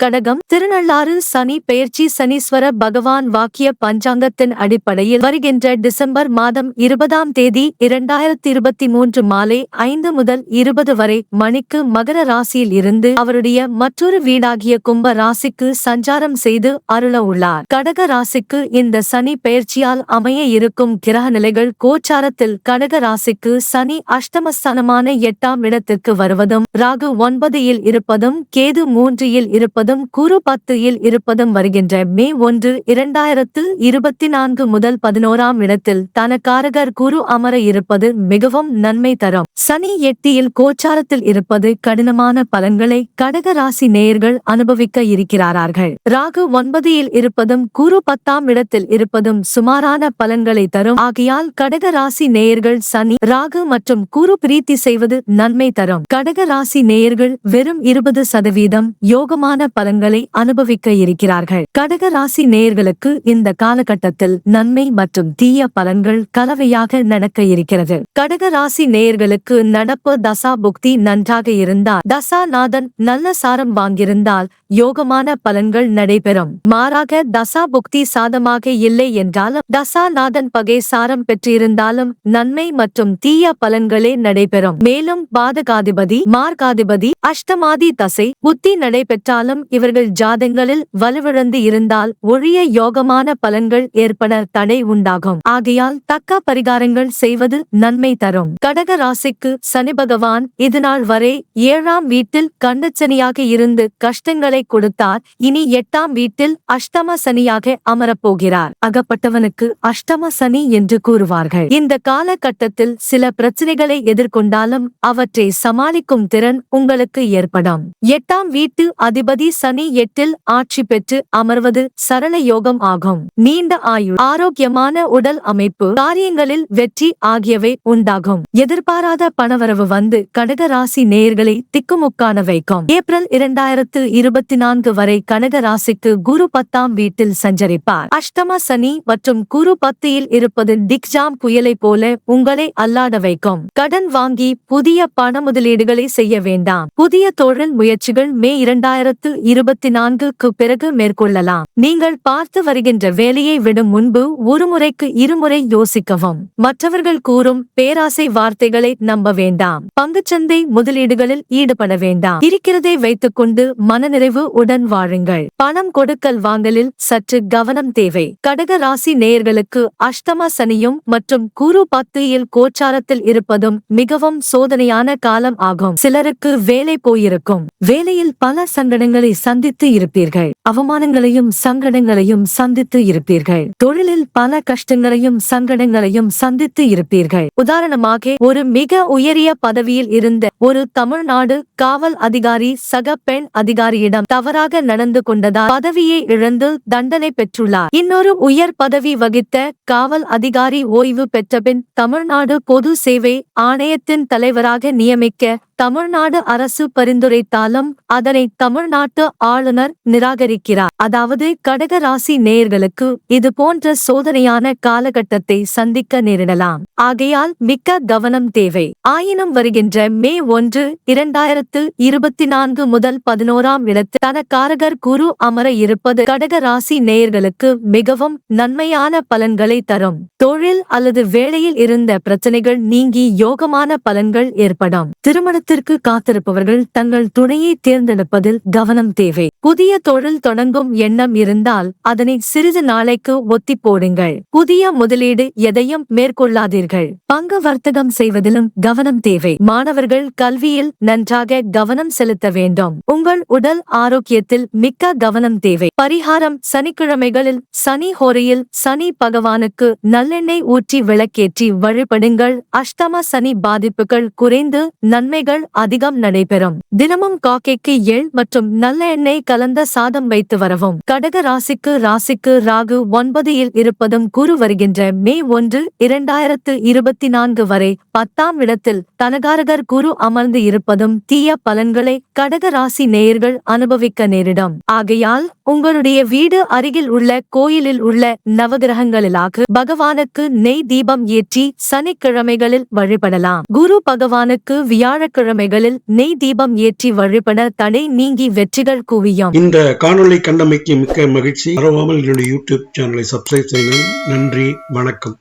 கடகம் திருநள்ளாறு சனி பெயர்ச்சி சனீஸ்வர பகவான் வாக்கிய பஞ்சாங்கத்தின் அடிப்படையில் வருகின்ற டிசம்பர் மாதம் இருபதாம் தேதி இரண்டாயிரத்தி இருபத்தி மூன்று மாலை ஐந்து முதல் இருபது வரை மணிக்கு மகர ராசியில் இருந்து அவருடைய மற்றொரு வீடாகிய கும்ப ராசிக்கு சஞ்சாரம் செய்து அருள உள்ளார். கடக ராசிக்கு இந்த சனி பெயர்ச்சியால் அமைய இருக்கும் கிரக நிலைகள் கோச்சாரத்தில் கடக ராசிக்கு சனி அஷ்டமஸ்தானமான எட்டாம் இடத்திற்கு வருவதும் ராகு ஒன்பது இல் இருப்பதும் கேது மூன்றில் இருப்பதும் குரு பத்து இருப்பதும் வருகின்ற மே ஒன்று இரண்டாயிரத்து இருபத்தி நான்கு முதல் பதினோராம் இடத்தில் தனக்காரகர் குரு அமர இருப்பது மிகவும் நன்மை தரும். சனி எட்டியில் கோச்சாரத்தில் இருப்பது கடினமான பலன்களை கடக ராசி நேயர்கள் அனுபவிக்க இருக்கிறார்கள். ராகு ஒன்பதில் இருப்பதும் குரு பத்தாம் இடத்தில் இருப்பதும் சுமாரான பலன்களை தரும். ஆகையால் கடக ராசி நேயர்கள் சனி ராகு மற்றும் குரு பிரீத்தி செய்வது நன்மை தரும். கடக ராசி நேயர்கள் வெறும் இருபது சதவீதம் யோகமான பலன்களை அனுபவிக்க இருக்கிறார்கள். கடக ராசி நேயர்களுக்கு இந்த காலகட்டத்தில் நன்மை மற்றும் தீய பலன்கள் கலவையாக நடக்க இருக்கிறது. கடக ராசி நேயர்களுக்கு நடப்பு தசா புக்தி நன்றாக இருந்தால் தசாநாதன் நல்ல சாரம் வாங்கியிருந்தால் யோகமான பலன்கள் நடைபெறும். மாறாக தசா புக்தி சாதமாக இல்லை என்றாலும் தசாநாதன் பகை சாரம் பெற்றிருந்தாலும் நன்மை மற்றும் தீய பலன்களே நடைபெறும். மேலும் பாதகாதிபதி மார்காதிபதி அஷ்டமாதி தசை புத்தி நடைபெற்றாலும் இவர்கள் ஜாதங்களில் வலுவிழந்து இருந்தால் ஒழிய யோகமான பலன்கள் ஏற்பட தடை உண்டாகும். ஆகையால் தக்க பரிகாரங்கள் செய்வது நன்மை தரும். கடக ராசிக்கு சனி பகவான் இதுநாள் வரை ஏழாம் வீட்டில் கண்டச்சனியாக இருந்து கஷ்டங்களை கொடுத்தார். இனி எட்டாம் வீட்டில் அஷ்டம சனியாக அமரப்போகிறார். அகப்பட்டவனுக்கு அஷ்டம சனி என்று கூறுவார்கள். இந்த காலகட்டத்தில் சில பிரச்சனைகளை எதிர்கொண்டாலும் அவற்றை சமாளிக்கும் திறன் உங்களுக்கு ஏற்படும். எட்டாம் வீட்டு அதிபதி சனி எட்டில் ஆட்சி பெற்று அமர்வது சரள யோகம் ஆகும். நீண்ட ஆயுள் ஆரோக்கியமான உடல் அமைப்பு காரியங்களில் வெற்றி ஆகியவை உண்டாகும். எதிர்பாராத பணவரவு வந்து கடக ராசி நேயர்களை திக்குமுக்கான வைக்கும். ஏப்ரல் இரண்டாயிரத்து இருபத்தி நான்கு வரை கடக ராசிக்கு குரு பத்தாம் வீட்டில் சஞ்சரிப்பார். அஷ்டம சனி மற்றும் குரு பத்தியில் இருப்பது திக்ஜாம் புயலை போல உங்களை அல்லாட வைக்கும். கடன் வாங்கி புதிய பண முதலீடுகளை செய்ய வேண்டாம். புதிய தொழில் முயற்சிகள் மே இரண்டாயிரத்து இருபத்தி நான்குக்கு பிறகு மேற்கொள்ளலாம். நீங்கள் பார்த்து வருகின்ற வேலையை விடும் முன்பு ஒரு முறைக்கு இருமுறை யோசிக்கவும். மற்றவர்கள் கூறும் பேராசை வார்த்தைகளை நம்ப வேண்டாம். பங்குச்சந்தை முதலீடுகளில் ஈடுபட வேண்டாம். இருக்கிறதை வைத்துக்கொண்டு மனநிறைவு உடன் வாழுங்கள். பணம் கொடுக்கல் வாங்கலில் சற்று கவனம் தேவை. கடக ராசி நேயர்களுக்கு அஷ்டம சனியும் மற்றும் குரு பத்தியில் கோச்சாரத்தில் இருப்பதும் மிகவும் சோதனையான காலம் ஆகும். சிலருக்கு வேலை போயிருக்கும். வேலையில் பல சங்கடங்களை சந்தித்து இருப்பீர்கள். அவமானங்களையும் சங்கடங்களையும் சந்தித்து இருப்பீர்கள். தொழிலில் பல கஷ்டங்களையும் சங்கடங்களையும் சந்தித்து இருப்பீர்கள். உதாரணமாக ஒரு மிக உயரிய பதவியில் இருந்த ஒரு தமிழ்நாடு காவல் அதிகாரி சக பெண் அதிகாரியிடம் தவறாக நடந்து கொண்டதால் பதவியை இழந்து தண்டனை பெற்றுள்ளார். இன்னொரு உயர் பதவி வகித்த காவல் அதிகாரி ஓய்வு பெற்றபின் தமிழ்நாடு பொது சேவை ஆணையத்தின் தலைவராக நியமிக்க தமிழ்நாடு அரசு பரிந்துரைத்தாலும் அதனை தமிழ்நாட்டு ஆளுநர் நிராகரிக்கிறார். அதாவது கடக ராசி நேயர்களுக்கு இது போன்ற சோதனையான காலகட்டத்தை சந்திக்க நேரிடலாம். ஆகையால் மிக்க கவனம் தேவை. ஆயினும் வருகின்ற மே ஒன்று இரண்டாயிரத்து இருபத்தி நான்கு முதல் பதினோராம் இடத்தில் தனக்காரகர் குரு அமர இருப்பது கடக ராசி நேயர்களுக்கு மிகவும் நன்மையான பலன்களை தரும். தொழில் அல்லது வேலையில் இருந்த பிரச்சனைகள் நீங்கி யோகமான பலன்கள் ஏற்படும். திருமணத்திற்கு காத்திருப்பவர்கள் தங்கள் துணையை தேர்ந்தெடுப்பதில் கவனம் தேவை. புதிய தொழில் தொடங்கும் எண்ணம் இருந்தால் அதனை சிறிது நாளைக்கு ஒத்தி போடுங்கள். புதிய முதலீடு எதையும் மேற்கொள்ளாதீர்கள். பங்கு வர்த்தகம் செய்வதிலும் கவனம் தேவை. மாணவர்கள் கல்வியில் நன்றாக கவனம் செலுத்த வேண்டும். உங்கள் உடல் ஆரோக்கியத்தில் மிக்க கவனம் தேவை. பரிகாரம் சனிக்கிழமைகளில் சனி ஹோரையில் சனி பகவானுக்கு நல்லெண்ணெய் ஊற்றி விளக்கேற்றி வழிபடுங்கள். அஷ்டம சனி பாதிப்புகள் குறைந்து நன்மைகள் அதிகம் நடைபெறும். தினமும் காக்கைக்கு எள் மற்றும் நல்ல எண்ணெய் கலந்த சாதம் வைத்து வரவும். கடக ராசிக்கு ராசிக்கு ராகு ஒன்பது இல் இருப்பதும் கூறு வருகின்ற மே ஒன்று இரண்டாயிரத்து இருபத்தி நான்கு வரை பத்தாம் இடத்தில் தனகாரகர் குரு அமர்ந்து இருப்பதும் தீய பலன்களை கடக ராசி நேயர்கள் அனுபவிக்க நேரிடும். ஆகையால் உங்களுடைய வீடு அருகில் உள்ள கோயிலில் உள்ள நவகிரகங்களிலாக பகவானுக்கு நெய் தீபம் ஏற்றி சனிக்கிழமைகளில் வழிபடலாம். குரு பகவானுக்கு வியாழக்கிழமை வெள்ளிக்கிழமைகளில் நெய் தீபம் ஏற்றி வழிபட தடை நீங்கி வெற்றிகள் குவியும். இந்த காணொளி கண்டமைக்கு மிக்க மகிழ்ச்சி. மறவாமல் என்னுடைய யூடியூப் சேனலை சப்ஸ்கிரைப் செய்யுங்கள். நன்றி. வணக்கம்.